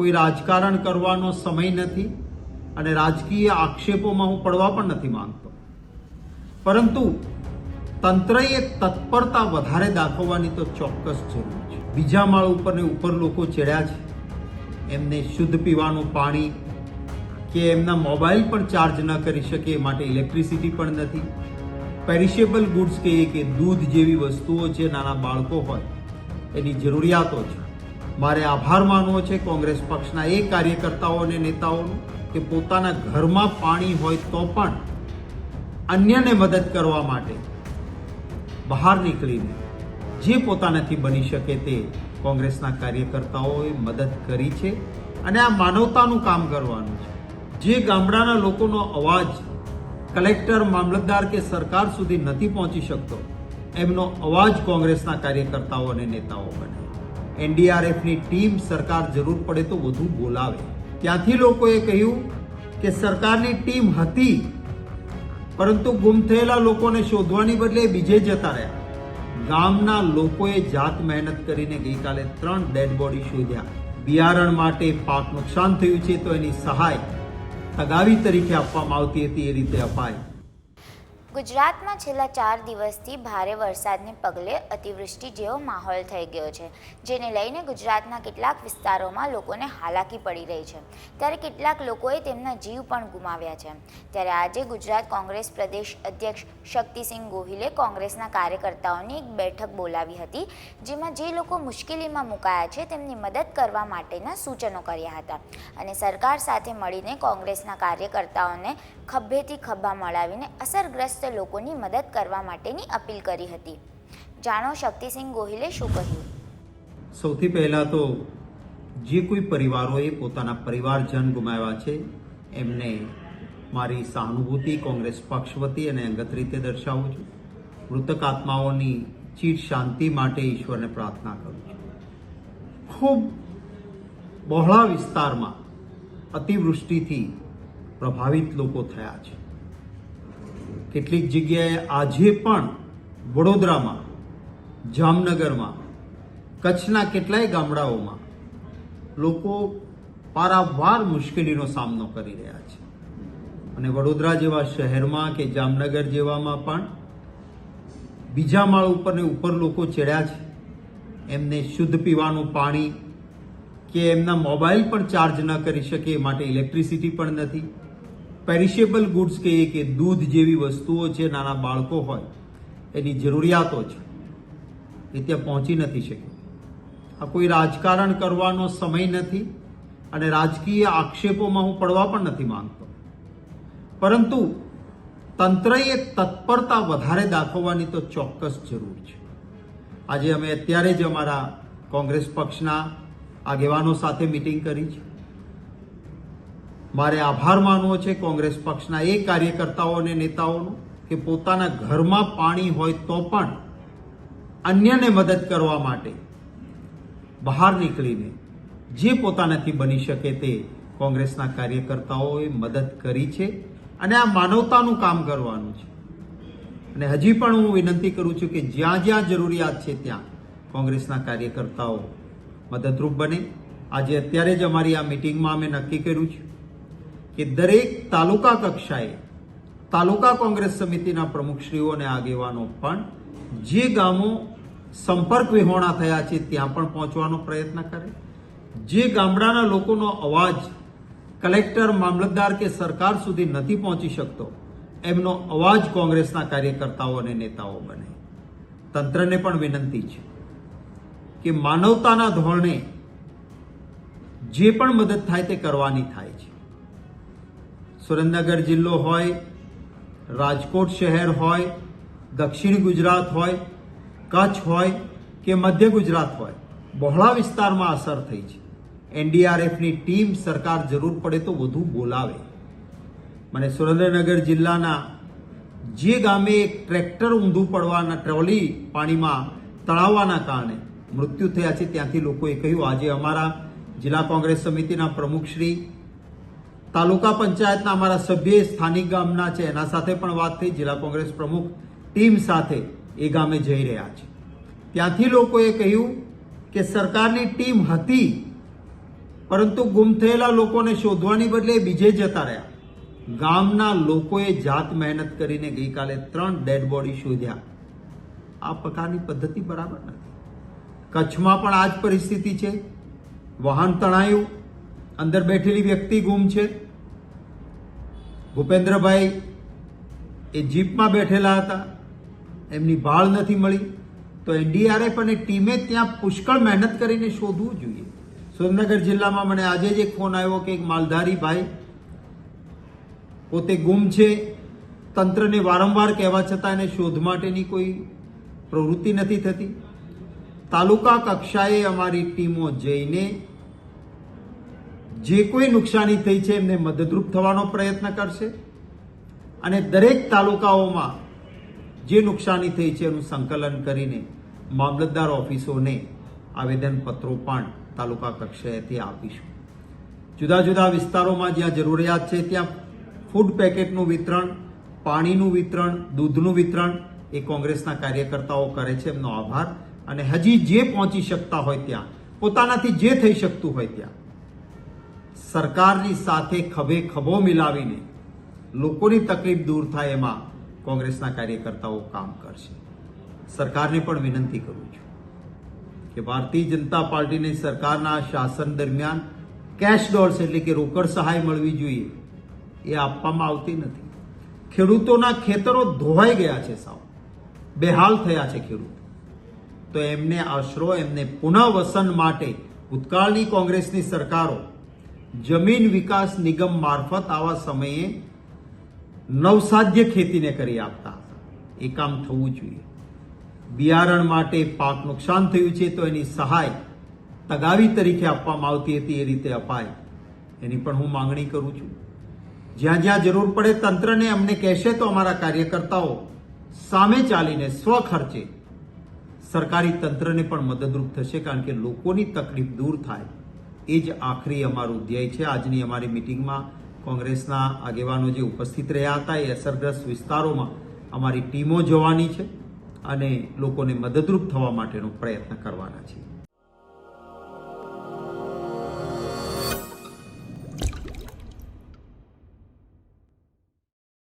કોઈ રાજકારણ કરવાનો સમય નથી અને રાજકીય આક્ષેપોમાં હું પડવા પણ નથી માંગતો. પરંતુ તંત્રએ તત્પરતા વધારે દાખવવાની તો ચોક્કસ જરૂર છે. બીજા માળ ઉપર ને ઉપર લોકો ચડ્યા છે. એમને શુદ્ધ પીવાનું પાણી કે એમના મોબાઈલ પણ ચાર્જ ન કરી શકે એ માટે ઇલેક્ટ્રિસિટી પણ નથી. પેરિશેબલ ગુડ્સ કહીએ કે દૂધ જેવી વસ્તુઓ છે નાના બાળકો હોય એની જરૂરિયાતો છે. મારે આભાર માનવો છે કોંગ્રેસ પક્ષના એ કાર્યકર્તાઓ અને નેતાઓનો કે પોતાના ઘરમાં પાણી હોય તો પણ અન્યને મદદ કરવા માટે બહાર નીકળીને જે પોતાનાથી બની શકે તે કોંગ્રેસના કાર્યકર્તાઓએ મદદ કરી છે અને આ માનવતાનું કામ કરવાનું છે. જે ગામડાના લોકોનો અવાજ કલેક્ટર, મામલતદાર કે સરકાર સુધી નથી પહોંચી શકતો, એમનો અવાજ કોંગ્રેસના કાર્યકર્તાઓ અને નેતાઓ બને એનડીઆરએફની ટીમ સરકાર જરૂર પડે તો વધુ બોલાવે. ત્યાંથી લોકોએ કહ્યું કે સરકારની ટીમ હતી, પરંતુ ગુમ થયેલા લોકોને શોધવાની બદલે બીજે જતા રહ્યા. ગામના લોકોએ જાત મહેનત કરીને ગઈકાલે ત્રણ ડેડ બોડી શોધ્યા. બિયારણ માટે પાક નુકસાન થયું છે તો એની સહાય તગાવી તરીકે આપવામાં આવતી હતી, એ રીતે અપાય. ગુજરાતમાં છેલ્લા ચાર દિવસથી ભારે વરસાદને પગલે અતિવૃષ્ટિ જેવો માહોલ થઈ ગયો છે, જેને લઈને ગુજરાતના કેટલાક વિસ્તારોમાં લોકોને હાલાકી પડી રહી છે. ત્યારે કેટલાક લોકોએ તેમના જીવ પણ ગુમાવ્યા છે. ત્યારે આજે ગુજરાત કોંગ્રેસ પ્રદેશ અધ્યક્ષ શક્તિસિંહ ગોહિલે કોંગ્રેસના કાર્યકર્તાઓની એક બેઠક બોલાવી હતી, જેમાં જે લોકો મુશ્કેલીમાં મુકાયા છે તેમની મદદ કરવા માટેના સૂચનો કર્યા હતા. અને સરકાર સાથે મળીને કોંગ્રેસના કાર્યકર્તાઓને ખભેથી ખભા મળાવીને અસરગ્રસ્ત લોકોની મદદ કરવા માટેની અપીલ કરી હતી. જાણો શક્તિસિંહ ગોહિલે શું કહ્યું? સૌથી પહેલા તો જે કોઈ પરિવારોએ પોતાના પરિવારજન ગુમાવ્યા છે, એમને મારી સહાનુભૂતિ કોંગ્રેસ પક્ષ વતી અને અંગત રીતે દર્શાવું છું. મૃતક આત્માઓની ચીર શાંતિ માટે ઈશ્વરને પ્રાર્થના કરું છું. ખૂબ બહોળા વિસ્તારમાં અતિવૃષ્ટિથી પ્રભાવિત લોકો થયા છે. કેટલીક જગ્યાએ આજે પણ વડોદરામાં, જામનગરમાં, કચ્છના કેટલાય ગામડાઓમાં લોકો પારાવાર મુશ્કેલીનો સામનો કરી રહ્યા છે. અને વડોદરા જેવા શહેરમાં કે જામનગર જેવામાં પણ બીજા માળ ઉપર ને ઉપર લોકો ચડ્યા છે. એમને શુદ્ધ પીવાનું પાણી કે એમના મોબાઈલ પણ ચાર્જ ન કરી શકે એ માટે ઇલેક્ટ્રિસિટી પણ નથી. પેરિશેબલ ગુડ્સ કહીએ કે દૂધ જેવી વસ્તુઓ છે, નાના બાળકો હોય, એની જરૂરિયાતો છે. એ ત્યાં પહોંચી નથી શકી આ કોઈ રાજકારણ કરવાનો સમય નથી અને રાજકીય આક્ષેપોમાં હું પડવા પણ નથી માંગતો. પરંતુ તંત્રએ તત્પરતા વધારે દાખવવાની તો ચોક્કસ જરૂર છે. આજે અમે અત્યારે જ અમારા કોંગ્રેસ પક્ષના આગેવાનો સાથે મિટિંગ કરી છે. મારે આભાર માનવો છે કોંગ્રેસ પક્ષના એ કાર્યકર્તાઓ અને નેતાઓનો કે પોતાના ઘરમાં પાણી હોય તો પણ અન્યને મદદ કરવા માટે બહાર નીકળીને જે પોતાનાથી બની શકે તે કોંગ્રેસના કાર્યકર્તાઓએ મદદ કરી છે અને આ માનવતાનું કામ કરવાનું છે. અને હજી પણ હું વિનંતી કરું છું કે જ્યાં જ્યાં જરૂરિયાત છે ત્યાં કોંગ્રેસના કાર્યકર્તાઓ મદદરૂપ બને. આજે અત્યારે જ અમારી આ મિટિંગમાં અમે નક્કી કર્યું છે કે દરેક તાલુકા કક્ષાએ તાલુકા કોંગ્રેસ સમિતિના પ્રમુખશ્રીઓ અને આગેવાનો પણ જે ગામો સંપર્ક વિહોણા થયા છે ત્યાં પણ પહોંચવાનો પ્રયત્ન કરે. જે ગામડાના લોકોનો અવાજ કલેક્ટર, મામલતદાર કે સરકાર સુધી નથી પહોંચી શકતો, એમનો અવાજ કોંગ્રેસના કાર્યકર્તાઓ અને નેતાઓ બને. તંત્રને પણ વિનંતી છે કે માનવતાના ધોરણે જે પણ મદદ થાય તે કરવાની થાય છે. સુરેન્દ્રનગર જિલ્લો હોય, રાજકોટ શહેર હોય, દક્ષિણ ગુજરાત હોય, કચ્છ હોય કે મધ્ય ગુજરાત હોય, બહોળા વિસ્તારમાં અસર થઈ છે. એનડીઆરએફની ટીમ સરકાર જરૂર પડે તો વધુ બોલાવે. મને સુરેન્દ્રનગર જિલ્લાના જે ગામે એક ટ્રેક્ટર ઊંધું પડવાના ટ્રોલી પાણીમાં તળાવવાના કારણે મૃત્યુ થયા છે, ત્યાંથી લોકોએ કહ્યું, આજે અમારા જિલ્લા કોંગ્રેસ સમિતિના પ્રમુખશ્રી તાલુકા પંચાયતના અમારા સભ્ય સ્થાનિક ગામના છે. એના સાથે પણ વાત થઈ. જિલ્લા કોંગ્રેસ પ્રમુખ ટીમ સાથે એ ગામે જઈ રહ્યા છે. ત્યાંથી લોકોએ કહ્યું કે સરકારની ટીમ હતી, પરંતુ ગુમ થયેલા લોકોને શોધવાની બદલે બીજે જતા રહ્યા. ગામના લોકોએ જાત મહેનત કરીને ગઈકાલે ત્રણ ડેડ બોડી શોધ્યા. આ પ્રકારની પદ્ધતિ બરાબર નથી. કચ્છમાં પણ આ જ પરિસ્થિતિ છે. વાહન તણાયું. અંદર બેઠેલી વ્યક્તિ ગુમ છે. ભૂપેન્દ્રભાઈ એ જીપમાં બેઠેલા હતા. એમની ભાળ નથી મળી. તો એનડીઆરએફ અને ટીમે ત્યાં પુષ્કળ મહેનત કરીને શોધવું જોઈએ. સુરેન્દ્રનગર જિલ્લામાં મને આજે જ એક ફોન આવ્યો કે એક માલધારી ભાઈ પોતે ગુમ છે. તંત્રને વારંવાર કહેવા છતાં એને શોધ માટેની કોઈ પ્રવૃત્તિ નથી થતી. તાલુકા કક્ષાએ અમારી ટીમો જઈને જે કોઈ નુકસાની થઈ છે એમને મદદરૂપ થવાનો પ્રયત્ન કરશે અને દરેક તાલુકાઓમાં જે નુકસાની થઈ છે એનું સંકલન કરીને મામલતદાર ઓફિસોને આવેદનપત્રો પણ તાલુકા કક્ષાએથી આપીશું. જુદા જુદા વિસ્તારોમાં જ્યાં જરૂરિયાત છે ત્યાં ફૂડ પેકેટનું વિતરણ, પાણીનું વિતરણ, દૂધનું વિતરણ એ કોંગ્રેસના કાર્યકર્તાઓ કરે છે. એમનો આભાર. અને હજી જે પહોંચી શકતા હોય ત્યાં, પોતાનાથી જે થઈ શકતું હોય ત્યાં સરકારની સાથે ખભે ખભો મિલાવીને લોકોની તકલીફ દૂર થાય એમાં કોંગ્રેસના કાર્યકર્તાઓ કામ કરશે. સરકારને પણ વિનંતી કરું છું કે ભારતીય જનતા પાર્ટીને સરકારના શાસન દરમિયાન કેશ ડોલ્સ એટલે કે રોકડ સહાય મળવી જોઈએ એ આપવામાં આવતી નથી. ખેડૂતોના ખેતરો ધોવાઈ ગયા છે સાવ. બેહાલ થયા છે ખેડૂત. તો એમને આશરો, એમને પુનઃવસન માટે ભૂતકાળની કોંગ્રેસની સરકારો જમીન વિકાસ નિગમ મારફત આવા સમયે નવસાધ્ય ખેતીને કરી આપતા એ કામ થવું જોઈએ. બિયારણ માટે પાક નુકસાન થયું છે તો એની સહાય તગાવી તરીકે આપવામાં આવતી હતી, એ રીતે અપાય. એની પણ હું માંગણી કરું છું. જ્યાં જ્યાં જરૂર પડે તંત્રને અમને કહેશે તો અમારા કાર્યકર્તાઓ સામે ચાલીને સ્વખર્ચે સરકારી તંત્રને પણ મદદરૂપ થશે કારણ કે લોકોની તકલીફ દૂર થાય. એ જ આખરી અમારું ધ્યેય છે. આજની અમારી મિટિંગમાં કોંગ્રેસના આગેવાનો જે ઉપસ્થિત રહ્યા હતા એ અસરગ્રસ્ત વિસ્તારોમાં અમારી ટીમો જવાની છે અને લોકોને મદદરૂપ થવા માટેનો પ્રયત્ન કરવાના છે.